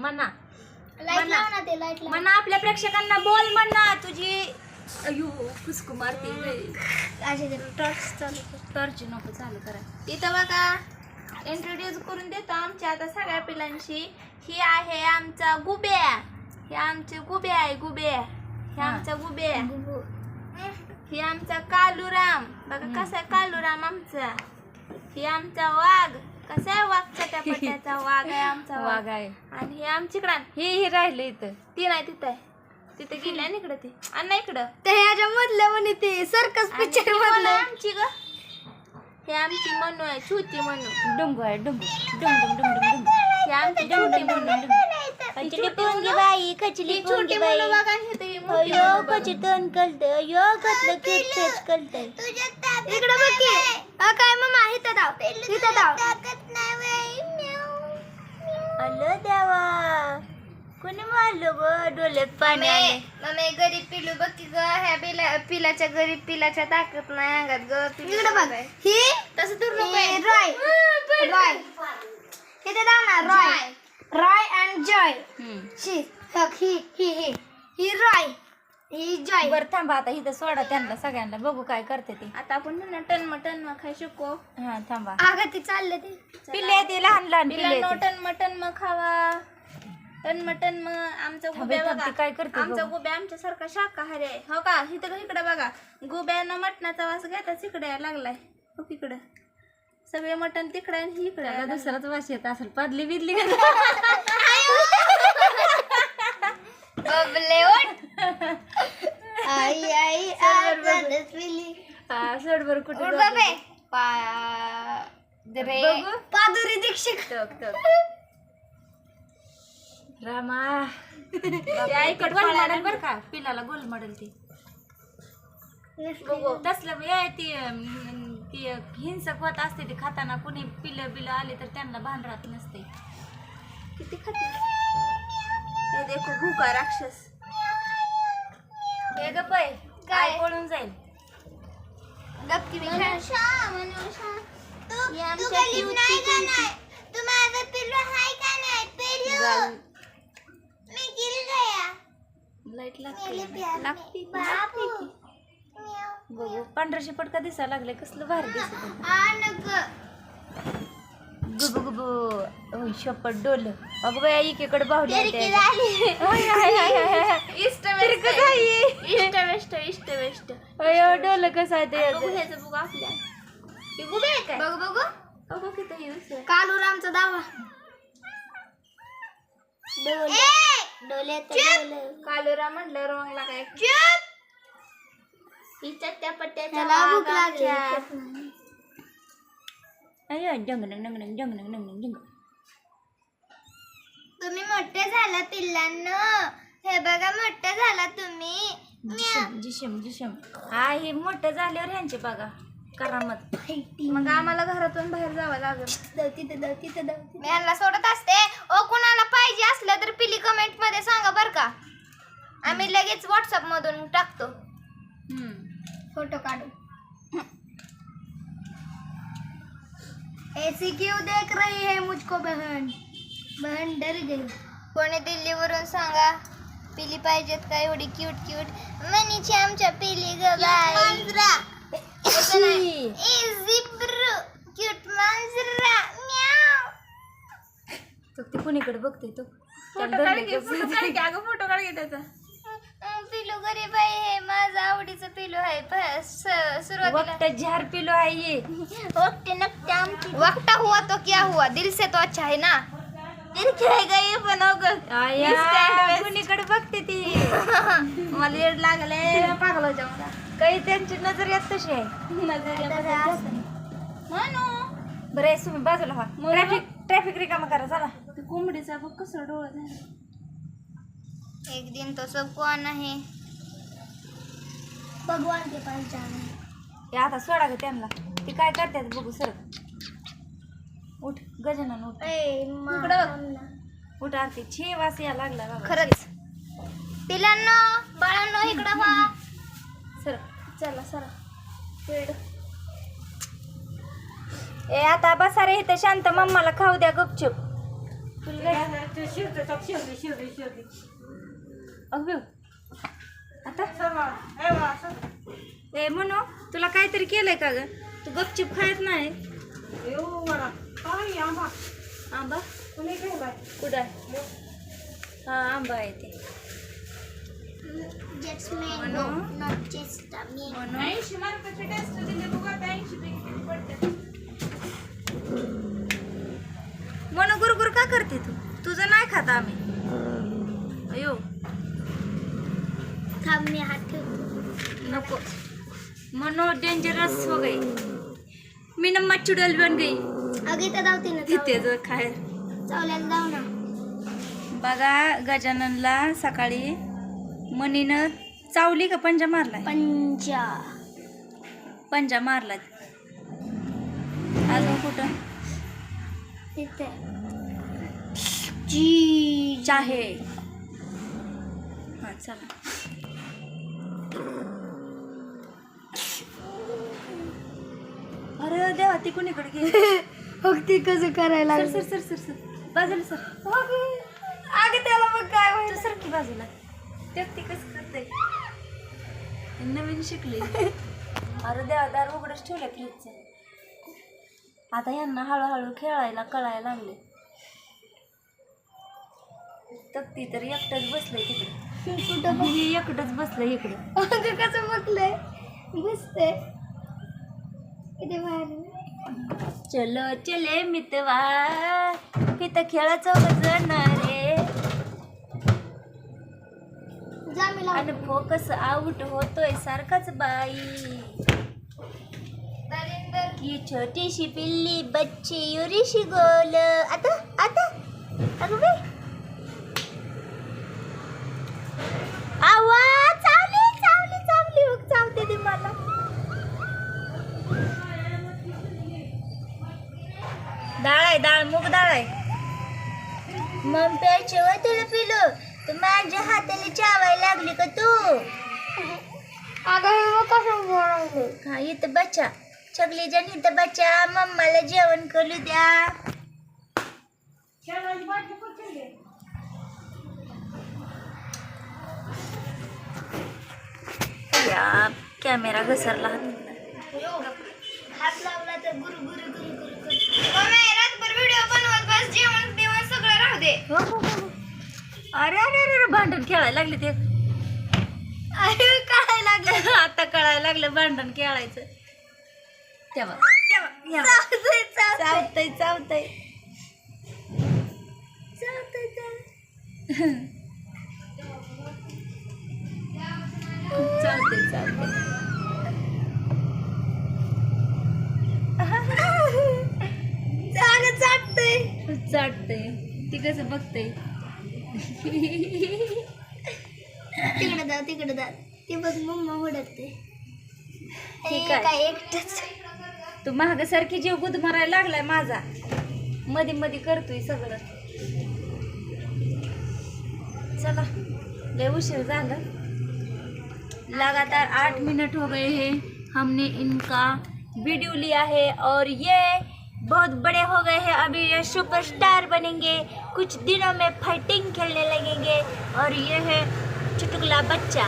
म्हणा. लाइट लाव ना ते लाइट लाव. म्हणा आपल्या प्रेक्षकांना बोल म्हणा. तुझी अयो खुसकू मारते. असे टॉर्च चालू कर. टॉर्च नको चालू करा. इथं बघा इंट्रोड्यूस करून देतो आमच्या आता सगळ्या पिलांशी ही आहे आमचा गुब्या हे आमचे गुब्या आहे गुब्या हे. आमचा गुब्या ही आमचा कालूराम. बघा कसा कालूराम आमचा. ही आमचा वाघ. कसा आहे वाघ चट्यापट्याचा वाघ आहे आमचा वाघ. आहे. आणि हे आमची इकडं हे हे राहिलं इथं. ती नाही तिथं आहे. तिथे गेल्या ना इकडं ती. आणि इकडं. ते ह्याच्या मधलं म्हणे ते सर्कस पिक्चर आमची ग. हे आमची मनू आहे छोटी मनू. डुंगू आहे डुंगू. डुंग डुंग डुंग डुंग. डुंग ही आमची छोटी मनू. कचली पोंगी बाई कचली ही छोटी मनू बघा आणि हे ती मोठी अयो मनू बघा. कची तण कलत अयो क्यूट फेस कलत इकडे बघ की. अ, काय मम्मा? इथं धाव इथं अलो देवा. कोणी मारलो ग डोल्यात पाणी आले मम्मी गरीब पिलू बघ की ग ह्या पिला पिलाच्या गरीब पिलाच्या ताकद नाही अंगात ग इकडे बघ. ही तसं दूर नको हे आहे. रॉय रॉय. इथे धाव ना रॉय. Roy and Joy. हम्म. शी हक ही ही ही. He Roy. He Joy. बरं थांबा आता इथं सोडा त्यांना सगळ्यांना. बघू काय करते ते. आता आपण त्यांना टन टन खाय शिकू. हा थांबा. अगं ती चाललं ते. पिल्ले ते लहान लहान पिल्ले ते. टन मटन मग खावा. टन मटन मग आमचा थांबे, गुब्या थांब, बघा. ती काय करते आमचा बघू. गुब्या आमच्या सारखा शाकाहारी आहे हो का? इथं इकडे बघा. गुब्यानं मटणाचा वास घेताच इकडे यायला लागलाय. हो इकडं सगळे मटण तिकडे आणि ही इकडे त्याला दुसराच वास येत असेल पदली बिदली का बबले ओट आई आई आजादच पिली हा, सोड बरं कुठे उठ बघू. पादुरी दीक्षित. टक, टक. रामा. गोल पळायला मॉडेल बर का? पिलाला गोल मॉडेल ती. बघू तसलं हे ती अं, ती हिंसक होत असते ती खाताना. कुणी पिलं बिलं आले तर त्यांना भान राहत नसते. किती खाते? हे देखो भूका राक्षस. हे ग पै काय? काय पळून जाईल. आमच्या माझं पिल्लू हाय का नाही पिल्लू गाल- मी गिर गया लाइट लागते. बघू पांढरा शिपट का दिसायला लागले कसलं भारी दिसत गुबू गुबू. ओय शपट डोल. अगं बाई एकीकडे बाहुली. इष्ट इष्ट वेस्ट इष्ट वेस्ट डोल कसं आहे ते. बघू ह्याचं बघू आपल्या. गुबे काय. बघ बघू. बघू किती कालूरामचा दावा. डोले. कालुरा म्हटलं रंगला काय? चुप! हिच्या त्या पट्ट्याच्या त्याला भूक लागली. वाघाच्या. अयो जंग नंग नंग नंग जंग नंग नंग जंग तुम्ही मोठे झाला पिल्लांनो. हे बघा मोठे झाला तुम्ही. जिशम जिशम जिशम. हा हे मोठं झाल्यावर ह्यांचे बघा. करामत. मग आम्हाला घरातून बाहेर जावं लागेल. मी यांना सोडत असते. ओ कुणाला पाहिजे असलं तर पिली कमेंटमध्ये सांगा बर का. आम्ही लगेच व्हॉट्सअप मधून टाकतो. फोटो काढू. ऐसी क्यों देख रही है मुझको बहन? बहन डर गई। कोणी दिल्लीवरून सांगा पिली पाहिजेत का एवढी क्यूट क्यूट मनीची आमच्या पिली ग. क्यूट मांजरा म्याव तो ते कुणीकडे बघते तो? फोटो काढ? फोटो की, अगं फोटो काढ की त्याचा. पिलू गरीब आहे हे माझं आवडीचं पिलू आहे प- स- सुरुवातीला. वक्त झार पिलो आहे ये वक्त नकते आमची. वक्ता हुआ तो क्या हुआ? दिल से तो अच्छा है ना? दिल खेळगा ये पण अगं? आया. कुणीकडे बघते ती? मला येड लागले पागल होत्या मला. काही त्यांची नजर येत तशी आहे म्हणू बरं आहे, तुम्ही बाजूला व्हा. ट्रॅफिक ट्रॅफिक रिकामा करा चला. ते कोंबडीचा बघ कसं डोळं झालं. एक दिन तो सबको आना है भगवान के पास जाना है हे आता सोडा ग त्यांना. ती काय करतात बघू सर. उठ गजानन उठ. इकडं उठ आरती. छे वास या लागला बाबा खरंच. पिलांनो बाळांनो इकडं व्हा. सर चला सरा. ए आता बसा रे इथं शांत मम्माला खाऊ द्या गुपचूप. अगं आता? ए म्हणू तुला काहीतरी केलंय का ग? तू गपचिप खायत नाही. आंबा? कुठं हा आंबा आहे ते. ऐंशी मार्काचे टेस्ट दिले बघू आता ऐंशी पैकी किती पडतात म्हणून गुरगुर का करते तू? तुझं नाही खात आम्ही. अयो. थांब मी हात ठेवतो. नको. मनो डेंजरस हो गई. मी ना मच्छुडल बन गई. अगे तर धावते ना तिथे जर खाय चावल्याला जाऊ ना. बघा गजाननला सकाळी मनीनं चावली का पंजा मारलाय? पंजा. पंजा मारला अजून कुठं? तिथे जी चाहे. हा चला. अरे देवा ती कुणीकडे गेली? मग ती कसं करायला sir sir sir sir sir. बाजूला सर. अगं त्याला मग काय सर की बाजूला? ते ती कसं करते? नवीन शिकली. अरे देवा दार उघडच ठेवलं फ्रीजचं. आता यांना हळूहळू खेळायला कळायला लागले. तर ती तर एकटंच बसलंय तिकडे. कुठं हे एकटंच बसलंय इकडे. अगं कसं बघलंय बसते. किती भारी चलो चले मितवा. इथं खेळाचं वजन रे आणि फोकस आउट होतोय सारखाच बाई. की छोटीशी पिल्ली बच्ची युरीशी गोल. आता आता. अगं बाई आवा चावली चावली चावली बघ चावते ती मला डाळ आहे डाळ मूग डाळ आहे मग प्यायचे व तुला पिलो तर माझ्या हाताला चावायला लागली का तू अगं हे बघ कसं बनवलं हा इथं बच्चा छगली जण इथं बच्चा मम्माला जेवण करू द्या. या कॅमेरा घसरला हात. लावला तर गुरु गुरु गुरु गुरु गुरु. रातभर व्हिडिओ बनवत बस. जेवण बिवण सगळं राहू दे. हो, हो, हो. अरे अरे अरे अरे भांडण खेळायला लागले ते. अरे काय लागलं? आता कळायला लागलं भांडण खेळायचं. तेव्हा. तेव्हा. या. चावतंय, चावतंय. चावतय चावतय चावतंय, चावतंय. चालतंय चालतंय. चांगलं चाटतंय चाटतंय ती कसं बघतंय? तिकडे जा तिकडे जा. ते बघ मम्मा उडकते ठीक आहे. काय? एकटच? तू महाग सारखी जीव गुद मारायला लागलाय माझा. मध्ये मध्ये करतोय सगळं. चला लय उशीर झालं. लगातार आठ मिनट हो गए हैं. हमने इनका वीडियो लिया है और ये बहुत बड़े हो गए हैं। अभी ये सुपरस्टार बनेंगे। कुछ दिनों में फाइटिंग खेलने लगेंगे। और ये है चुटकुला बच्चा.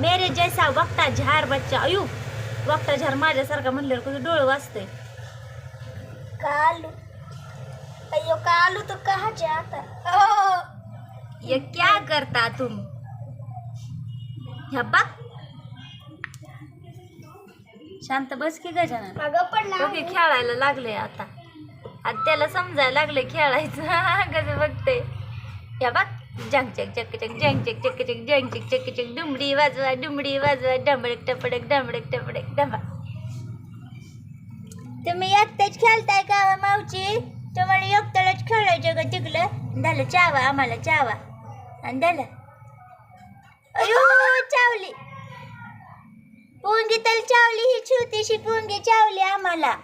मेरे जैसा वक्ता झार बच्चा. अयो वक्ता झार माझ्यासारखा म्हणल्यावर कसं डोळं वाचतंय कालू. अयो कालू तो कहाँ जाता ओ ये क्या करता तुम? ह्या बघ. शांत बस की गजानन अगं पडला ओके खेळायला लागले आता. आता त्याला समजायला लागले खेळायचं. कसं बघते. या बघ. जंग चक चक चक जंग चक चक चक जंग चक चक चक डुमडी वाजवा डुमडी वाजवा डमडक टपडक डमडक टपडक डबा तुम्ही एकटेच खेळताय का व मावची तुम्हाला एकट्यालाच खेळायचं का तिकडं झालं चावा आम्हाला चावा आणि झालं अयो चावली पोंगी तर चावली ही छोटीशी पोंगी चावली आम्हाला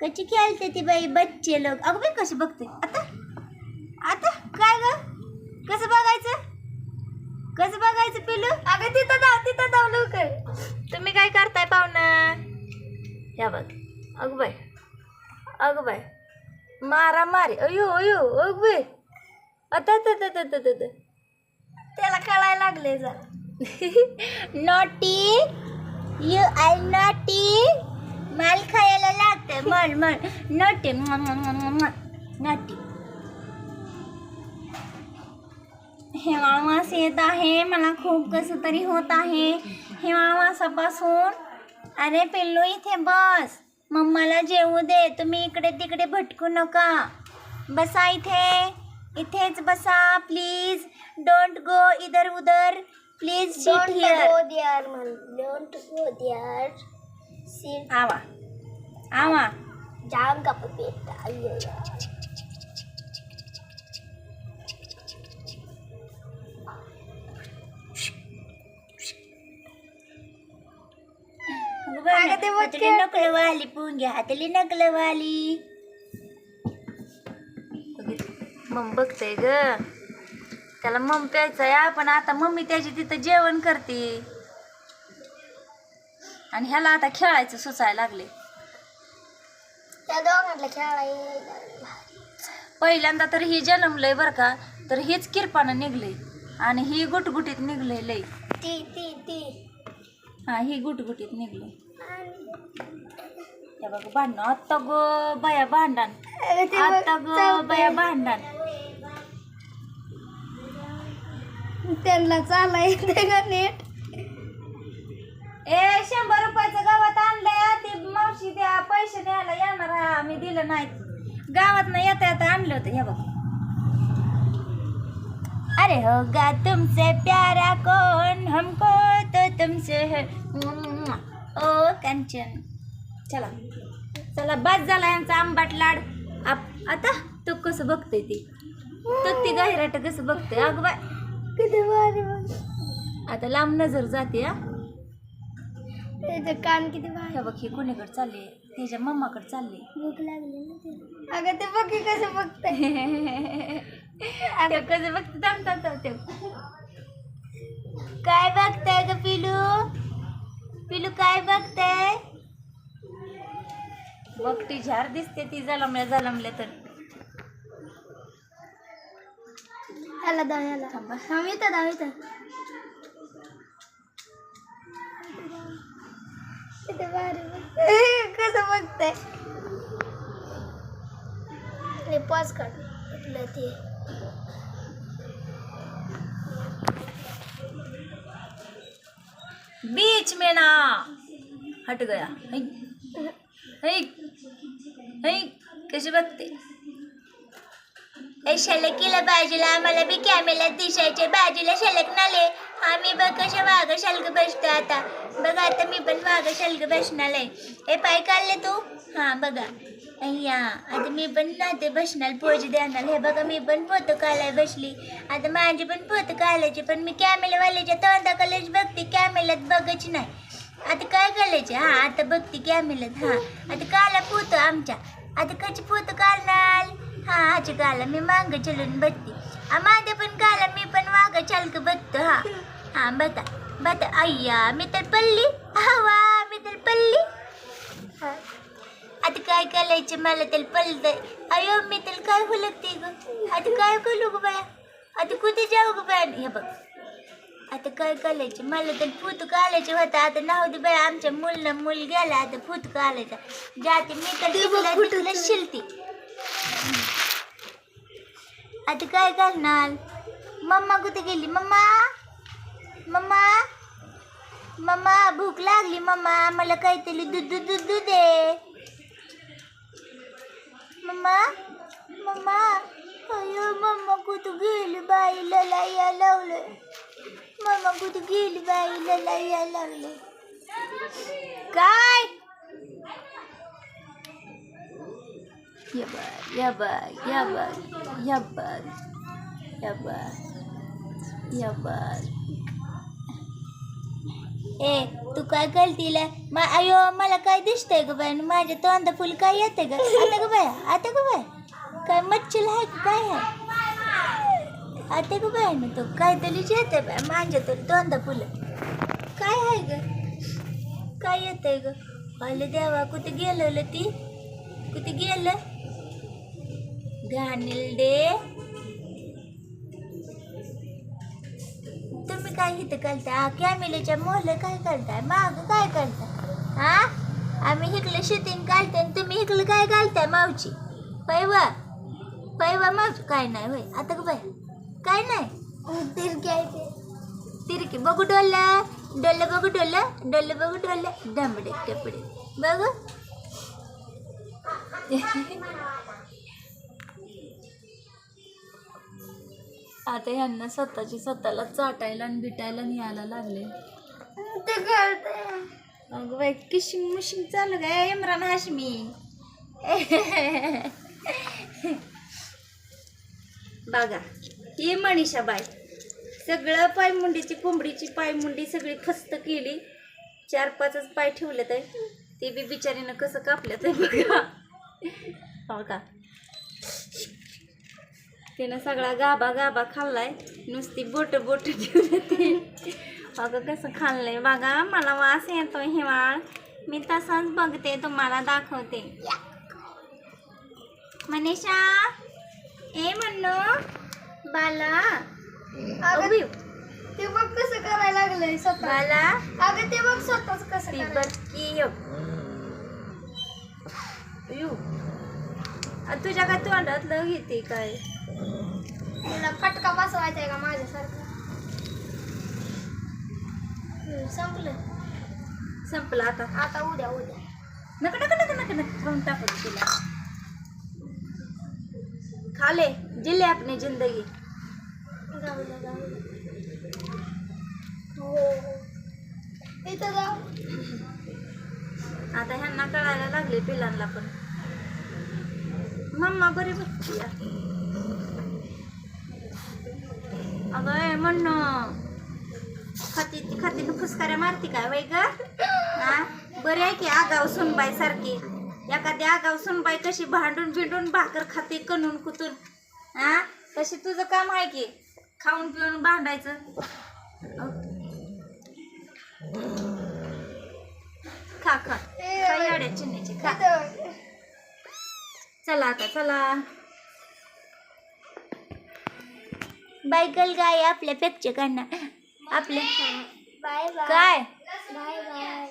कशी खेळते ती बाई बच्चे लोक अगं बाई कशी बघते आता आता? काय ग? कसं बघायचं? कसं बघायचं पिलू अगं तिथं जाऊ तिथं जाऊ लवकर. तुम्ही काय करताय पाहुणं? या बघ. अगं बाय अगं बाय मारा मारी. अयो अयो अग बे आता आता त्याला कळायला लागले जा नॉटी. You I naughty. माल खायला लागतंय. म्हण म्हण. नॉटी. नॉटी. हिवाळा मास येत आहे. मला खूप कसं तरी होत आहे. हिवाळा मासापासून अरे पिल्लू इथे बस. मम्माला जेवू दे. तुम्ही इकडे तिकडे भटकू नका. बसा इथे. इथेच बसा प्लीज डोंट गो इधर उधर. प्लीज डोंट गो देअर म्हण डोंट गो देअर सीट आवा. आवा. जाम का बेटा अय्यो ते हातली नकलवाली पुंग्या हातली नकलवाली मग बघतय ग. त्याला मम प्यायचंय. आपण आता मम्मी त्याची तिथं जेवण करते. आणि ह्याला आता खेळायचं सुचायला लागले. त्या दोघांना खेळायला पहिल्यांदा तर ही जन्मलंय बरं का? तर हीच किरपानं निघलंय आणि ही गुटगुटीत निघलंय लय. ती ती ती. हा ही गुटगुटीत निघलंय त्या बघ भांडण. आत्ता गो बया भांडण. अगं ते बघ, आता गो चावतंय. बया भांडण. त्यांना चालाय येते का नीट. ए शंभर रुपयाचं गावात आणलंय. ते मावशी द्या पैसे द्यायला येणार. हा मी दिलं नाही. गावात येता येता आणलं होतं. हे बघ. अरे हो गा तुमसे प्यारा कौन हमको तो तुमसे है ओ कंचन. चला. चला बस झाला यांचा आंबाट लाड. आप आता तू कसं बघते ती? तर ती गाहिराट कसं बघते अग बाय. किती भारी आता लांब नजर जाते हा. त्याचे कान किती भारी. हे बघ हे कोणीकडे चालले त्याच्या मम्माकडे चालले भूक लागली ना त्याला. अगं ते बघ की कसं बघतंय. ते कसं बघते थांब थांब थांब ते काय बघताय पिलू काय बघताय? बघ ती झार दिसते ती जलमल्या जलमल्या तर. ह्याला दाव ह्याला. थांबा. थांब इथं दाव इथं. किती भारी बघ. कसं बघतंय? पॉज काढ. ते. बीच में ना। हट गया। है कशी बघते ए शलकीला बाजूला आम्हाला बी कॅमेला दिसायचे. बाजूला शलक नाले. आम्ही बघ कशा वाघ शलग बसतो आता. बघा आता मी पण वाघ शलग बसणार आहे. ए पाय काढले तू? हां बघा. अय्या आता मी पण नाते बसणार पोच देणार. हे बघा मी पण पोतं कालाय बसली. आता माझी पण पोतं काढायची पण मी कॅमेलावाल्याच्या तोंडाकडेच बघते कॅमेल्यात बघच नाही. आता काय करायचे? हा आता बघते कॅमेल्यात हा. आता काला पोतो आमच्या. आता कशी पोतं कालणार? हा आजी काला मी मांग चलून बघते. आ, माझ्या पण काला मी पण वाघ चालक बघतो हा. हा बता बता अय्या मी तर पल्ली हा वा मी तर पल्ली हा. आता काय करायचं मला तर पलतंय अयो मी तर काय हुलकते ग? आता काय करू ग बाया आता कुठे जाऊ ग बाया हे बघ. आता काय करायचं मला तर फूत काढायचं होतं. आता नाव दे बाया आमच्या मुलनं मूल गेला. आता फूत काढायचा जाते मी तर तिकडं शिलते. आता काय करणार मम्मा कुठे गेली? मम्मा? मम्मा? मम्मा भूक लागली मम्मा. मला काहीतरी दूध दूध दूध दूध दे मम्मा मम्मा अयो मम्मा कुठं गेली बाईला लाया लावलं मम्मा कुठं गेली बाईला लाया लागलं काय या बघ या बघ या बघ या बघ या बघ या बघ ए तू काय करतीला? मा अयो मला काय दिसतंय ग बाय माझ्या तोंड फुल काय येते ग? आता ग बाय आता ग बाय काय मच्छल आहे का काय आहे आता ग बाय ना तो काहीतरीच येते बाय माझ्या तर तोंड फुल. काय आहे ग? काय येतंय ग? अले देवा कुठे गेलं ती? कुठे गेलं? घाणील दे काय इथं करता कॅमेलीच्या मोहलं काय करताय? माग काय करताय? हा आम्ही हिकलं शेतीन काढते आणि तुम्ही हिकलं काय घालताय मावची पैवा पैवा मावची काय नाही होय. आता बाय काय नाही? तिरकी आहे ते. तिरकी. बघू डोला डोलं बघू डोलं डोलं बघू डोलं डमडे कपडे. बघू. आता ह्यांना स्वतःची स्वतःला चाटायला आणि बिटायला न्यायला लागले. ते करते. अगं बाई किशिंग मुशिंग चालू काय इम्रान हाशमी. बघा ही मनीषा बाई सगळं पायमुंडीची कोंबडीची पायमुंडी सगळी खस्त केली. चार पाचच पाय ठेवले तर ते बी बिचारीनं कसं कापलं तर बघा. हो का? तिनं सगळा गाबा गाबा खाल्लाय. नुसती बोट बोट ठेवले ते अगं कसं खाल्लंय. बघा मला वास येतोय हिवाळ मी तसंच बघते तुम्हाला दाखवते. मनीषा ए म्हणलो बाला. अगं अबी, ते बघ कसं करायला लागलंय स्वतः. बाला. अगं ते बघ स्वतःच कसं ती करायला बघकी यो. यू. तुझ्या काय तोंडातलं घेते काय? तुला फटका बसवायचा आहे का माझ्यासारखा? संपलं. संपलं आता. आता उद्या उद्या. नका नका नका नका नका खाऊन टाकू दे तिला. खाले जिले अपनी जिंदगी. जाऊ हो हो. इथं जाऊ आता ह्यांना कळायला लागले पिलांना पण. मम्मा बरी बघती या. अगं ए, म्हणणं खाती ती खाती फुसकाऱ्या मारती काय वय ग? हा? बरी आहे की आगाव सुनबाई सारखी? एखादी आगाव सुनबाई कशी भांडून भिंडून भाकर खाते कणून कुतून? हा? तशी तुझं काम आहे की खाऊन पिऊन भांडायचं. खा खा. खा चला आता चला. बायकल गाय आपल्या प्रेक्षकांना. आपल्या बाय बाय. काय? Bye bye.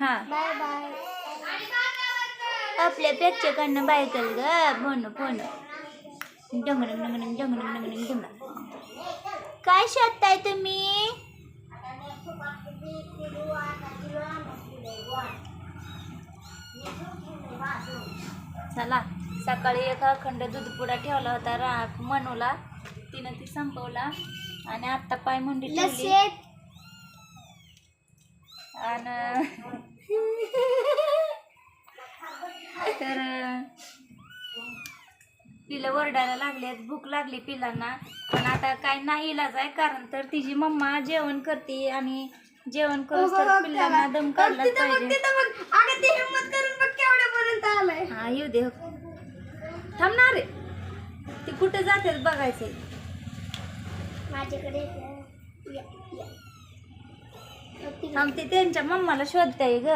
हा. Bye bye. आपल्या प्रेक्षकांना बायकल ग फोन फोन डंगडंग डंगडंग डंगडंग डंगडंग डंगडंग काय शोधताय तुम्ही? चला. सकाळी एक अखंड दूध पुडा ठेवला होता रा मनूला. तिनं ती संपवला. आणि आत्ता पाय मुंडी ठेवली. लसेट आणि तर पिलं वरडायला लागल्यात भूक लागली पिलांना. पण आता काय नाही इलाज आहे. कारण तर तिची मम्मा जेवण करते आणि जेवण करून तर पिल्लांना दम काढलाच पाहिजे. हा येऊ दे. थांबणार रे ती कुठे जाते बघायचंय. माझ्याकडे ती त्यांच्या मम्माला शोधताय ग.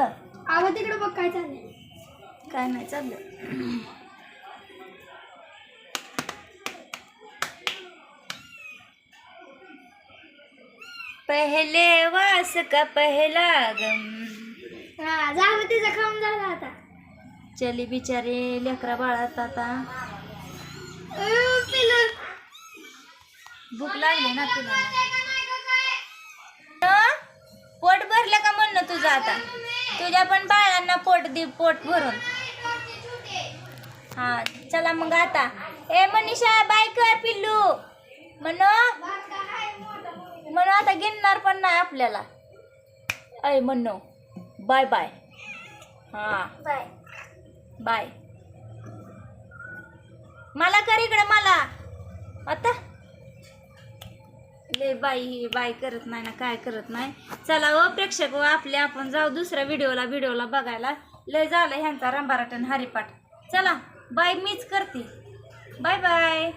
अगं तिकडे बघ काय चाललंय. काय नाही चाललं पहले वास का पहला गम? हा झालं तिचं काम झालं आता. चली बिचारे लेकरा बाळात आता. अं, पिलं. भूक लागली ना तुला. पोट भरलं का म्हणणं तुझं आता? तुझ्या पण बाळांना पोट दे पोट भरून. हा चला मग आता. ए मनीषा बाय कर पिल्लू. म्हणू म्हणून आता गिनणार पण नाही आपल्याला. अय म्हणू बाय बाय. हा. बाय. बाय. मला कर इकडे मला. आता? ले बाई ही बाय करत नाही ना काय करत नाही. चला ओ प्रेक्षक हो, आपले आपण जाऊ दुसऱ्या व्हिडिओला व्हिडिओला बघायला. लय झालं ह्यांचा रंबाराटन हरिपाठ. चला बाय मीच करते. Bye bye.